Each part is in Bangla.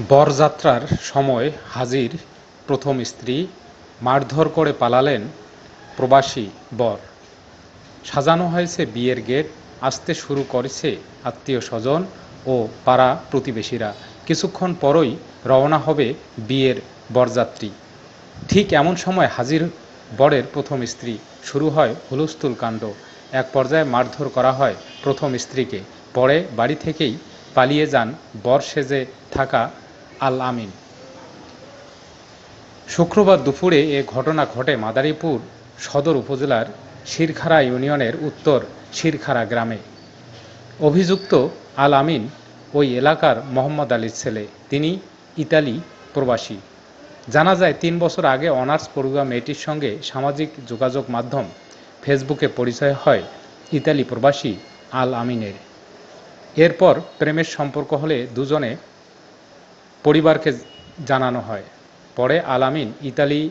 বরযাত্রার সময় হাজির প্রথম স্ত্রী মারধর করে পালালেন প্রবাসী বর। সাজানো হয়েছে বিয়ের গেট, আসতে শুরু করেছে আত্মীয় স্বজন ও পাড়া প্রতিবেশীরা। কিছুক্ষণ পরই রওনা হবে বিয়ের বরযাত্রী। ঠিক এমন সময় হাজির বরের প্রথম স্ত্রী শুরু হয় হুলস্থুল কাণ্ড। এক পর্যায়ে মারধর করা হয় প্রথম স্ত্রীকে। পরে বাড়ি থেকেই পালিয়ে যান বর সেজে থাকা আল আমিন শুক্রবার দুপুরে এ ঘটনা ঘটে মাদারীপুর সদর উপজেলার শিরখারা ইউনিয়নের উত্তর শিরখারা গ্রামে। অভিযুক্ত আল আমিন ওই এলাকার মোহাম্মদ আলীর ছেলে। তিনি ইতালি প্রবাসী। জানা যায়, তিন বছর আগে অনার্স পড়ুয়া মেয়েটির সঙ্গে সামাজিক যোগাযোগ মাধ্যম ফেসবুকে পরিচয় হয় ইতালি প্রবাসী আল আমিনের এরপর প্রেমের সম্পর্ক হলে দুজনে পরিবারকে জানানো হয়। পরে আলামিন ইতালি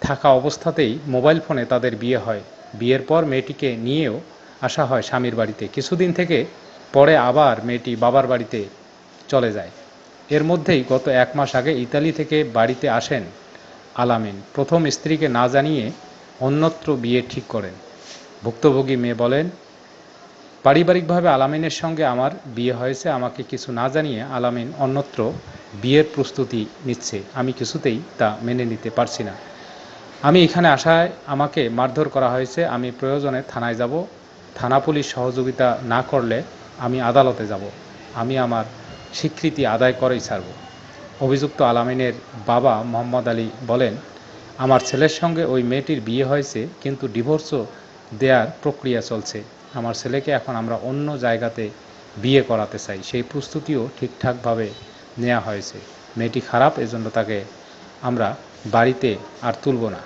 থাকা অবস্থাতেই মোবাইল ফোনে তাদের বিয়ে হয়। বিয়ের পর মেয়েটিকে নিয়েও আসা হয় স্বামীর বাড়িতে। কিছুদিন থেকে পরে আবার মেয়েটি বাবার বাড়িতে চলে যায়। এর মধ্যেই গত এক মাস আগে ইতালি থেকে বাড়িতে আসেন আলামিন। প্রথম স্ত্রীকে না জানিয়ে অন্যত্র বিয়ে ঠিক করেন। ভুক্তভোগী মেয়ে বলেন পারিবারিকভাবে আলামিনের সঙ্গে আমার বিয়ে হয়েছে, আমাকে কিছু না জানিয়ে আলামিন অন্যত্র বিয়ের প্রস্তুতি নিচ্ছে। আমি কিছুতেই তা মেনে নিতে পারছি না। আমি এখানে আসায় আমাকে মারধর করা হয়েছে। আমি প্রয়োজনে থানায় যাব। থানা পুলিশ সহযোগিতা না করলে আমি আদালতে যাব। আমি আমার স্বীকৃতি আদায় করেই ছাড়ব। অভিযুক্ত আলামিনের বাবা মোহাম্মদ আলী বলেন, আমার ছেলের সঙ্গে ওই মেয়েটির বিয়ে হয়েছে, কিন্তু ডিভোর্সও দেওয়ার প্রক্রিয়া চলছে। আমার ছেলেকে এখন আমরা অন্য জায়গাতে বিয়ে করাতে চাই। সেই প্রস্তুতিও ঠিকঠাকভাবে নেওয়া হয়েছে। মেয়েটি খারাপ, এজন্য তাকে আমরা বাড়িতে আর তুলব না।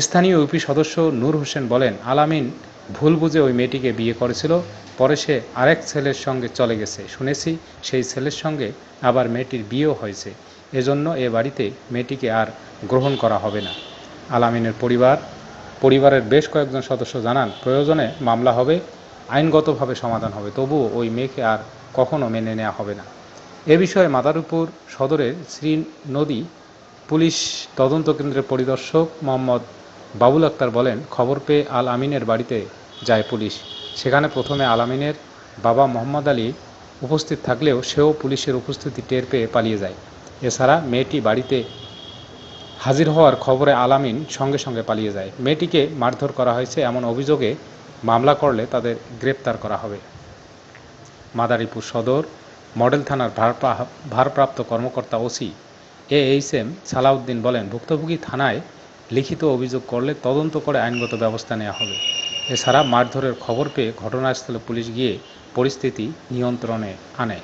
স্থানীয় ইউপি সদস্য নূর হোসেন বলেন, আলামিন ভুল বুঝে ওই মেয়েটিকে বিয়ে করেছিল, পরে সে আরেক ছেলের সঙ্গে চলে গেছে। শুনেছি সেই ছেলের সঙ্গে আবার মেয়েটির বিয়েও হয়েছে। এজন্য এ বাড়িতে মেয়েটিকে আর গ্রহণ করা হবে না। আলামিনের পরিবার পরিবারের বেশ কয়েকজন সদস্য জানান, প্রয়োজনে মামলা হবে, আইনগতভাবে সমাধান হবে, তবুও ওই মেয়েকে আর কখনো মেনে নেওয়া হবে না। এ বিষয়ে মাদারীপুর সদরের শ্রী নদী পুলিশ তদন্ত কেন্দ্রের পরিদর্শক মোহাম্মদ বাবুল আক্তার বলেন, খবর পেয়ে আল আমিনের বাড়িতে যায় পুলিশ। সেখানে প্রথমে আল আমিনের বাবা মোহাম্মদ আলী উপস্থিত থাকলেও সেও পুলিশের উপস্থিতি টের পেয়ে পালিয়ে যায়। এছাড়া মেয়েটি বাড়িতে হাজির হওয়ার খবরে আলামিন সঙ্গে সঙ্গে পালিয়ে যায়। মেয়েটিকে মারধর করা হয়েছে এমন অভিযোগে মামলা করলে তাদের গ্রেপ্তার করা হবে। মাদারীপুর সদর মডেল থানার ভারপ্রা- ভারপ্রাপ্ত কর্মকর্তা OC A H M Salahuddin বলেন, ভুক্তভোগী থানায় লিখিত অভিযোগ করলে তদন্ত করে আইনগত ব্যবস্থা নেওয়া হবে। এছাড়া মারধরের খবর পেয়ে ঘটনাস্থলে পুলিশ গিয়ে পরিস্থিতি নিয়ন্ত্রণে আনে।